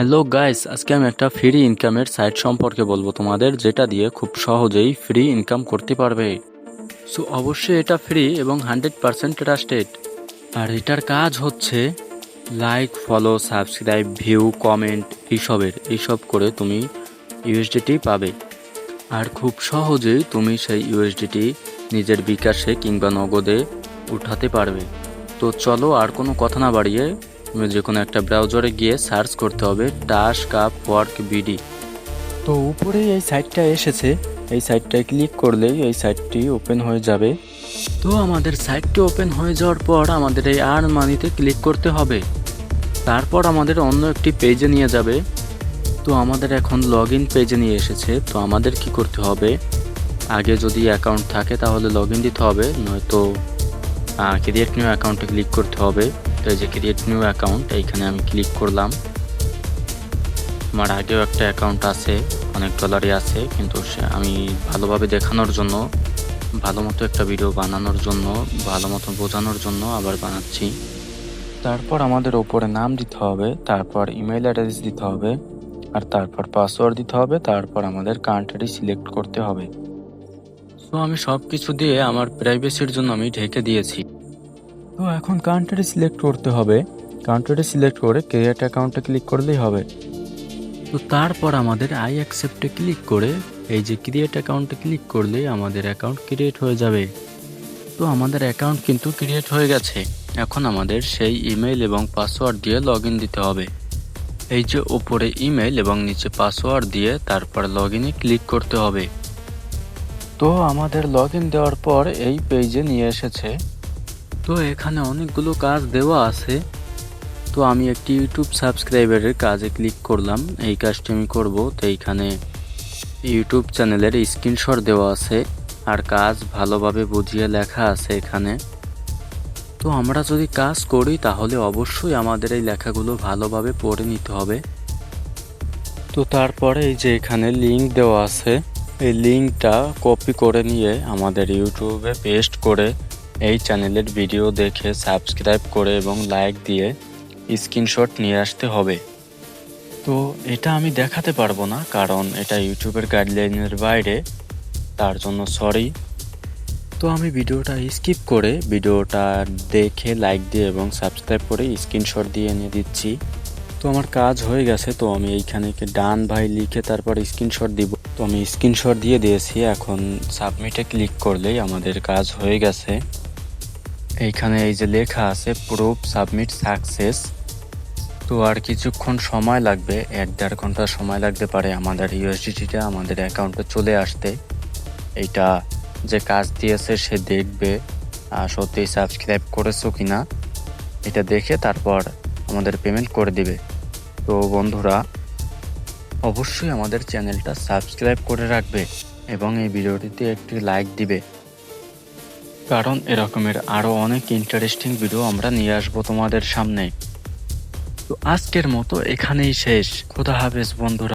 Hello guys আজকে আমি একটা ফ্রি ইনকামের সাইট সম্পর্কে বলব তোমাদের, যেটা দিয়ে খুব সহজেই ফ্রি ইনকাম করতে পারবে। সো অবশ্যই এটা ফ্রি এবং হান্ড্রেড পারসেন্ট ট্রাস্টেড আর এটার কাজ হচ্ছে like follow subscribe view comment এইসবের, এইসব করে তুমি ইউএসডিটি পাবে। আর খুব সহজেই তুমি সেই ইউএসডিটি নিজের বিকাশে কিংবা নগদে উঠাতে পারবে। তো চলো আর কোনো কথা না বাড়িয়ে তুমি যে কোনো একটা ব্রাউজারে গিয়ে সার্চ করতে হবে টাস কাপ ওয়ার্ক বিডি তো উপরে এই সাইটটা এসেছে। এই সাইটটায় ক্লিক করলেই এই সাইটটি ওপেন হয়ে যাবে। তো আমাদের সাইটটি ওপেন হয়ে যাওয়ার পর আমাদের এই আর্ন মানিতে ক্লিক করতে হবে। তারপর আমাদের অন্য একটি পেজে নিয়ে যাবে। তো আমাদের এখন লগ ইন পেজে নিয়ে এসেছে। তো আমাদের কি করতে হবে? আগে যদি অ্যাকাউন্ট থাকে তাহলে লগ ইন দিতে হবে নয়তো ক্রিয়েট নিউ অ্যাকাউন্টে ক্লিক করতে হবে। তো এই যে ক্রিয়েট নিউ অ্যাকাউন্ট এইখানে আমি ক্লিক করলাম। আমার আগেও একটা অ্যাকাউন্ট আছে, অনেক ডলারই আছে, কিন্তু সে আমি ভালোভাবে দেখানোর জন্য, ভালো মতো একটা ভিডিও বানানোর জন্য, ভালো মতো বোঝানোর জন্য আবার বানাচ্ছি। তারপর আমাদের ওপরে নাম দিতে হবে, তারপর ইমেল অ্যাড্রেস দিতে হবে, আর তারপর পাসওয়ার্ড দিতে হবে, তারপর আমাদের কান্ট্রি সিলেক্ট করতে হবে। সো আমি সব কিছু দিয়ে আমার প্রাইভেসির জন্য আমি ঢেকে দিয়েছি। তো এখন কান্ট্রি সিলেক্ট করতে হবে। কান্ট্রি সিলেক্ট করে ক্রিয়েট অ্যাকাউন্টে ক্লিক করলেই হবে। তো তারপর আমাদের আই অ্যাকসেপ্টে ক্লিক করে এই যে ক্রিয়েট অ্যাকাউন্টে ক্লিক করলেই আমাদের অ্যাকাউন্ট ক্রিয়েট হয়ে যাবে। তো আমাদের অ্যাকাউন্ট কিন্তু ক্রিয়েট হয়ে গেছে। এখন আমাদের সেই ইমেল এবং পাসওয়ার্ড দিয়ে লগ দিতে হবে। এই যে ওপরে ইমেল এবং নিচে পাসওয়ার্ড দিয়ে তারপর লগ ইনে ক্লিক করতে হবে। তো আমাদের লগ ইন দেওয়ার পর এই পেজে নিয়ে এসেছে। তো এখানে অনেকগুলো কাজ দেওয়া আছে। তো আমি একটি ইউটিউব সাবস্ক্রাইবারের কাজে ক্লিক করলাম। এই কাজটি আমি করব। তো এইখানে ইউটিউব চ্যানেলের স্ক্রিনশট দেওয়া আছে আর কাজ ভালোভাবে বুঝিয়ে লেখা আছে এখানে। তো আমরা যদি কাজ করি তাহলে অবশ্যই আমাদের এই লেখাগুলো ভালোভাবে পড়ে নিতে হবে। তো তারপরে এই যে এখানে লিংক দেওয়া আছে। এই লিঙ্কটা কপি করে নিয়ে আমাদের ইউটিউবে পেস্ট করে এই চ্যানেলের ভিডিও দেখে সাবস্ক্রাইব করে এবং লাইক দিয়ে স্ক্রিনশট নিয়ে আসতে হবে। তো এটা আমি দেখাতে পারব না, কারণ এটা ইউটিউবের গাইডলাইনের বাইরে, তার জন্য সরি তো আমি ভিডিওটা স্কিপ করে ভিডিওটা দেখে লাইক দিয়ে এবং সাবস্ক্রাইব করে স্ক্রিনশট দিয়ে এনে দিচ্ছি। তো আমার কাজ হয়ে গেছে, তো আমি এইখানে ডান ভাই লিখে তারপর স্ক্রিনশট দিব। তো আমি স্ক্রিনশট দিয়ে দিয়েছি, এখন সাবমিটে ক্লিক করলেই আমাদের কাজ হয়ে গেছে। এইখানে এই যে লেখা আছে প্রুফ সাবমিট সাকসেস তো আর কিছুক্ষণ সময় লাগবে, এক দেড় ঘণ্টা সময় লাগতে পারে আমাদের ইউএসডিটিটা, আমাদের অ্যাকাউন্টে চলে আসতে। এইটা যে কাজ দিয়েছে সে দেখবে সত্যি সাবস্ক্রাইব করেছ কিনা, এটা দেখে তারপর আমাদের পেমেন্ট করে দিবে। তো বন্ধুরা, অবশ্যই আমাদের চ্যানেলটা সাবস্ক্রাইব করে রাখবে এবং এই ভিডিওটিতে একটি লাইক দিবে। কারণ এরকমের আরও অনেক ইন্টারেস্টিং ভিডিও আমরা নিয়ে আসব তোমাদের সামনে। তো আজকের মতো এখানেই শেষ। খোদা হাফেজ বন্ধুরা।